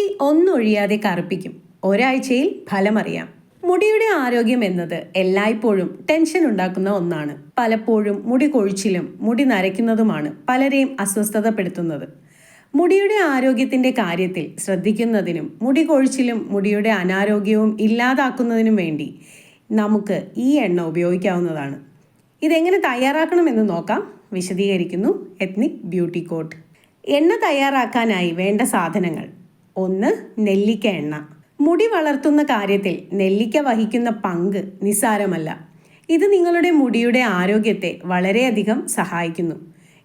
മുടി ഒന്നൊഴിയാതെ കറുപ്പിക്കും. ഒരാഴ്ചയിൽ ഫലമറിയാം. മുടിയുടെ ആരോഗ്യം എന്നത് എല്ലായ്പ്പോഴും ടെൻഷൻ ഉണ്ടാക്കുന്ന ഒന്നാണ്. പലപ്പോഴും മുടി കൊഴിച്ചിലും മുടി നരയ്ക്കുന്നതുമാണ് പലരെയും അസ്വസ്ഥതപ്പെടുത്തുന്നത്. മുടിയുടെ ആരോഗ്യത്തിന്റെ കാര്യത്തിൽ ശ്രദ്ധിക്കുന്നതിനും മുടി കൊഴിച്ചിലും മുടിയുടെ അനാരോഗ്യവും ഇല്ലാതാക്കുന്നതിനും വേണ്ടി നമുക്ക് ഈ എണ്ണ ഉപയോഗിക്കാവുന്നതാണ്. ഇതെങ്ങനെ തയ്യാറാക്കണമെന്ന് നോക്കാം. വിശദീകരിക്കുന്നു. എത്നിക് ബ്യൂട്ടി കോട്ട് എണ്ണ തയ്യാറാക്കാനായി വേണ്ട സാധനങ്ങൾ. ഒന്ന് നെല്ലിക്ക എണ്ണ. മുടി വളർത്തുന്ന കാര്യത്തിൽ നെല്ലിക്ക വഹിക്കുന്ന പങ്ക് നിസ്സാരമല്ല. ഇത് നിങ്ങളുടെ മുടിയുടെ ആരോഗ്യത്തെ വളരെയധികം സഹായിക്കുന്നു.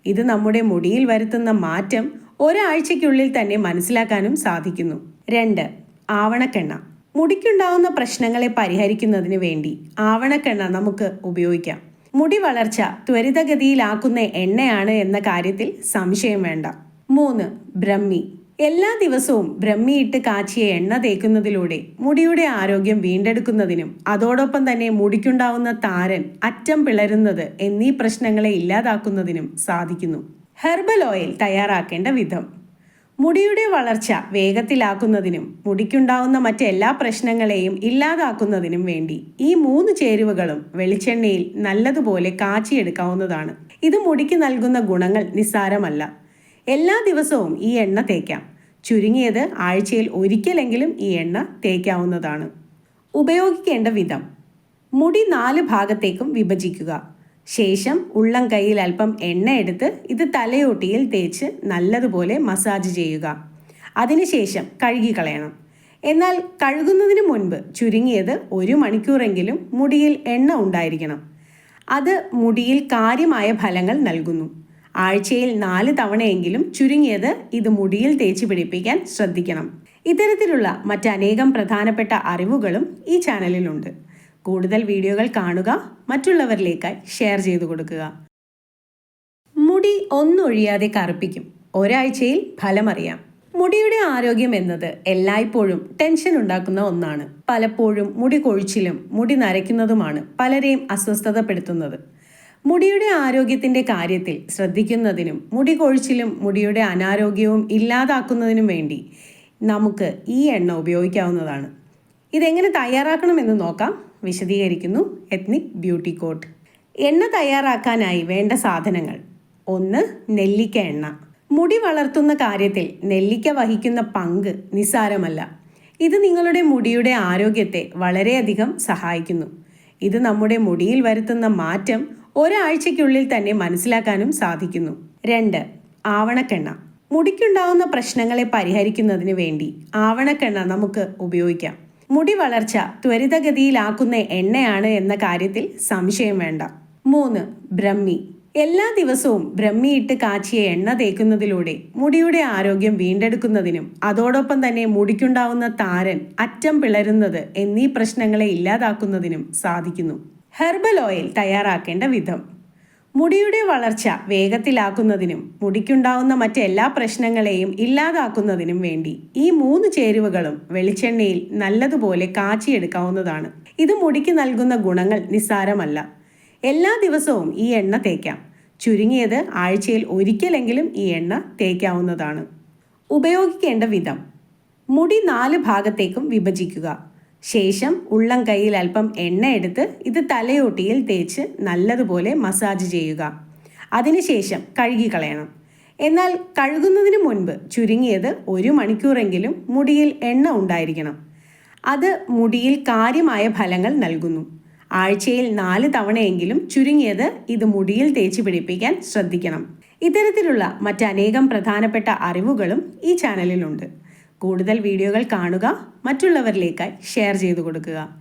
ഇത് നമ്മുടെ മുടിയിൽ വരുത്തുന്ന മാറ്റം ഒരാഴ്ചയ്ക്കുള്ളിൽ തന്നെ മനസ്സിലാക്കാനും സാധിക്കുന്നു. രണ്ട് ആവണക്കെണ്ണ. മുടിക്കുണ്ടാവുന്ന പ്രശ്നങ്ങളെ പരിഹരിക്കുന്നതിന് വേണ്ടി ആവണക്കെണ്ണ നമുക്ക് ഉപയോഗിക്കാം. മുടി വളർച്ച ത്വരിതഗതിയിലാക്കുന്ന എണ്ണയാണ് എന്ന കാര്യത്തിൽ സംശയം വേണ്ട. മൂന്ന് ബ്രഹ്മി. എല്ലാ ദിവസവും ബ്രഹ്മിയിട്ട് കാച്ചിയ എണ്ണ തേക്കുന്നതിലൂടെ മുടിയുടെ ആരോഗ്യം വീണ്ടെടുക്കുന്നതിനും അതോടൊപ്പം തന്നെ മുടിക്കുണ്ടാവുന്ന താരൻ അറ്റം പിളരുന്നത് എന്നീ പ്രശ്നങ്ങളെ ഇല്ലാതാക്കുന്നതിനും സാധിക്കുന്നു. ഹെർബൽ ഓയിൽ തയ്യാറാക്കേണ്ട വിധം. മുടിയുടെ വളർച്ച വേഗത്തിലാക്കുന്നതിനും മുടിക്കുണ്ടാവുന്ന മറ്റെല്ലാ പ്രശ്നങ്ങളെയും ഇല്ലാതാക്കുന്നതിനും വേണ്ടി ഈ മൂന്ന് ചേരുവകളും വെളിച്ചെണ്ണയിൽ നല്ലതുപോലെ കാച്ചിയെടുക്കാവുന്നതാണ്. ഇത് മുടിക്ക് നൽകുന്ന ഗുണങ്ങൾ നിസ്സാരമല്ല. എല്ലാ ദിവസവും ഈ എണ്ണ തേക്കാം. ചുരുങ്ങിയത് ആഴ്ചയിൽ ഒരിക്കലെങ്കിലും ഈ എണ്ണ തേക്കാവുന്നതാണ്. ഉപയോഗിക്കേണ്ട വിധം. മുടി നാല് ഭാഗത്തേക്കും വിഭജിക്കുക. ശേഷം ഉള്ളം കൈയിൽ അല്പം എണ്ണ എടുത്ത് ഇത് തലയോട്ടിയിൽ തേച്ച് നല്ലതുപോലെ മസാജ് ചെയ്യുക. അതിനുശേഷം കഴുകിക്കളയണം എന്നാൽ കഴുകുന്നതിന് മുൻപ് ചുരുങ്ങിയത് ഒരു മണിക്കൂറെങ്കിലും മുടിയിൽ എണ്ണ ഉണ്ടായിരിക്കണം. അത് മുടിയിൽ കാര്യമായ ഫലങ്ങൾ നൽകുന്നു. ആഴ്ചയിൽ നാല് തവണയെങ്കിലും ചുരുങ്ങിയത് ഇത് മുടിയിൽ തേച്ച് പിടിപ്പിക്കാൻ ശ്രദ്ധിക്കണം. ഇത്തരത്തിലുള്ള മറ്റനേകം പ്രധാനപ്പെട്ട അറിവുകളും ഈ ചാനലിലുണ്ട്. കൂടുതൽ വീഡിയോകൾ കാണുക മറ്റുള്ളവരിലേക്കായി ഷെയർ ചെയ്തു കൊടുക്കുക. മുടി ഒന്നൊഴിയാതെ കറുപ്പിക്കും. ഒരാഴ്ചയിൽ ഫലമറിയാം. മുടിയുടെ ആരോഗ്യം എന്നത് എല്ലായ്പ്പോഴും ടെൻഷൻ ഉണ്ടാക്കുന്ന ഒന്നാണ്. പലപ്പോഴും മുടി കൊഴിച്ചിലും മുടി നരയ്ക്കുന്നതുമാണ് പലരെയും അസ്വസ്ഥതപ്പെടുത്തുന്നത്. മുടിയുടെ ആരോഗ്യത്തിന്റെ കാര്യത്തിൽ ശ്രദ്ധിക്കുന്നതിനും മുടി കൊഴിച്ചിലും മുടിയുടെ അനാരോഗ്യവും ഇല്ലാതാക്കുന്നതിനും വേണ്ടി നമുക്ക് ഈ എണ്ണ ഉപയോഗിക്കാവുന്നതാണ്. ഇതെങ്ങനെ തയ്യാറാക്കണമെന്ന് നോക്കാം. വിശദീകരിക്കുന്നു എത്നിക് ബ്യൂട്ടി കോട്ട് എണ്ണ തയ്യാറാക്കാനായി വേണ്ട സാധനങ്ങൾ. ഒന്ന് നെല്ലിക്ക എണ്ണ. മുടി വളർത്തുന്ന കാര്യത്തിൽ നെല്ലിക്ക വഹിക്കുന്ന പങ്ക് നിസ്സാരമല്ല. ഇത് നിങ്ങളുടെ മുടിയുടെ ആരോഗ്യത്തെ വളരെയധികം സഹായിക്കുന്നു. ഇത് നമ്മുടെ മുടിയിൽ വരുത്തുന്ന മാറ്റം ഒരാഴ്ചയ്ക്കുള്ളിൽ തന്നെ മനസ്സിലാക്കാനും സാധിക്കുന്നു. രണ്ട് ആവണക്കെണ്ണ. മുടിക്കുണ്ടാവുന്ന പ്രശ്നങ്ങളെ പരിഹരിക്കുന്നതിന് വേണ്ടി ആവണക്കെണ്ണ നമുക്ക് ഉപയോഗിക്കാം. മുടി വളർച്ച ത്വരിതഗതിയിലാക്കുന്ന എണ്ണയാണ് എന്ന കാര്യത്തിൽ സംശയം വേണ്ട. മൂന്ന് ബ്രഹ്മി. എല്ലാ ദിവസവും ബ്രഹ്മിയിട്ട് കാച്ചിയ എണ്ണ തേക്കുന്നതിലൂടെ മുടിയുടെ ആരോഗ്യം വീണ്ടെടുക്കുന്നതിനും അതോടൊപ്പം തന്നെ മുടിക്കുണ്ടാവുന്ന താരൻ അറ്റം പിളരുന്നത് എന്നീ പ്രശ്നങ്ങളെ ഇല്ലാതാക്കുന്നതിനും സാധിക്കുന്നു. ഹെർബൽ ഓയിൽ തയ്യാറാക്കേണ്ട വിധം. മുടിയുടെ വളർച്ച വേഗത്തിലാക്കുന്നതിനും മുടിക്കുണ്ടാവുന്ന മറ്റെല്ലാ പ്രശ്നങ്ങളെയും ഇല്ലാതാക്കുന്നതിനും വേണ്ടി ഈ മൂന്ന് ചേരുവകളും വെളിച്ചെണ്ണയിൽ നല്ലതുപോലെ കാച്ചിയെടുക്കാവുന്നതാണ്. ഇത് മുടിക്ക് നൽകുന്ന ഗുണങ്ങൾ നിസ്സാരമല്ല. എല്ലാ ദിവസവും ഈ എണ്ണ തേക്കാം. ചുരുങ്ങിയത് ആഴ്ചയിൽ ഒരിക്കലെങ്കിലും ഈ എണ്ണ തേക്കാവുന്നതാണ്. ഉപയോഗിക്കേണ്ട വിധം. മുടി നാല് ഭാഗത്തേക്കും വിഭജിക്കുക. ശേഷം ഉള്ളം കൈയിൽ അല്പം എണ്ണ എടുത്ത് ഇത് തലയോട്ടിയിൽ തേച്ച് നല്ലതുപോലെ മസാജ് ചെയ്യുക. അതിനുശേഷം കഴുകി കളയണം എന്നാൽ കഴുകുന്നതിന് മുൻപ് ചുരുങ്ങിയത് ഒരു മണിക്കൂറെങ്കിലും മുടിയിൽ എണ്ണ ഉണ്ടായിരിക്കണം. അത് മുടിയിൽ കാര്യമായ ഫലങ്ങൾ നൽകുന്നു. ആഴ്ചയിൽ നാല് തവണയെങ്കിലും ചുരുങ്ങിയത് ഇത് മുടിയിൽ തേച്ച് പിടിപ്പിക്കാൻ ശ്രദ്ധിക്കണം. ഇത്തരത്തിലുള്ള മറ്റനേകം പ്രധാനപ്പെട്ട അറിവുകളും ഈ ചാനലിലുണ്ട്. കൂടുതൽ വീഡിയോകൾ കാണുക മറ്റുള്ളവരിലേക്കായി ഷെയർ ചെയ്തു കൊടുക്കുക.